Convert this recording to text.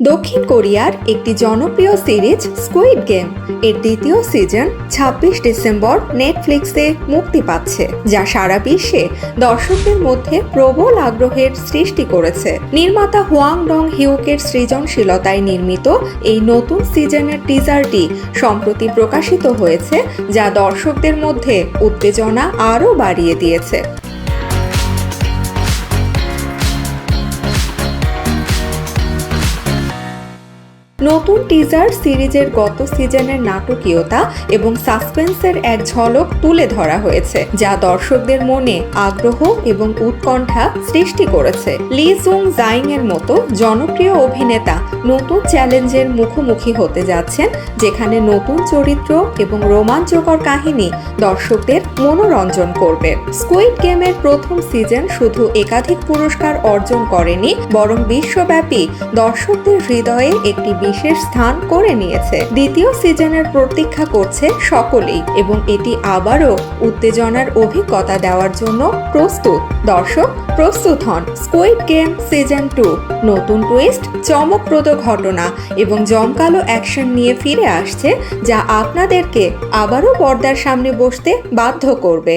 দক্ষিণ কোরিয়ার একটি জনপ্রিয় সিরিজ স্কুইড গেম। এর দ্বিতীয় সিজন ছাব্বিশ ডিসেম্বর নেটফ্লিক্সে মুক্তি পাচ্ছে, যা সারা বিশ্বে দর্শকদের মধ্যে প্রবল আগ্রহের সৃষ্টি করেছে। নির্মাতা হোয়াং ডং হিউকের সৃজনশীলতায় নির্মিত এই নতুন সিজনের টিজারটি সম্প্রতি প্রকাশিত হয়েছে, যা দর্শকদের মধ্যে উত্তেজনা আরও বাড়িয়ে দিয়েছে। নতুন টিজার সিরিজের গত সিজনের নাটকীয়তা এবং সাসপেন্সের এক ঝলক তুলে ধরা হয়েছে, যা দর্শকদের মনে আগ্রহ এবং উৎকণ্ঠা সৃষ্টি করেছে। লি জুং জাইং এর মতো জনপ্রিয় অভিনেতা নতুন চ্যালেঞ্জের মুখোমুখি হতে যাচ্ছেন, যেখানে নতুন চরিত্র এবং রোমাঞ্চকর কাহিনী দর্শকদের মনোরঞ্জন করবে। স্কুইড গেমের প্রথম সিজন শুধু একাধিক পুরস্কার অর্জন করেনি, বরং বিশ্বব্যাপী দর্শকদের হৃদয়ে একটি বিশেষ স্থান করে নিয়েছে। দ্বিতীয় সিজনের প্রতীক্ষা করছে সকলেই এবং এটি আবারও উত্তেজনার অভিজ্ঞতা দেওয়ার জন্য প্রস্তুত। দর্শক, প্রস্তুত হন। স্কুইড গেম সিজন টু নতুন টুইস্ট চমকপ্রদ ঘটনা এবং জমকালো অ্যাকশন নিয়ে ফিরে আসছে, যা আপনাদেরকে আবারও পর্দার সামনে বসতে বাধ্য করবে।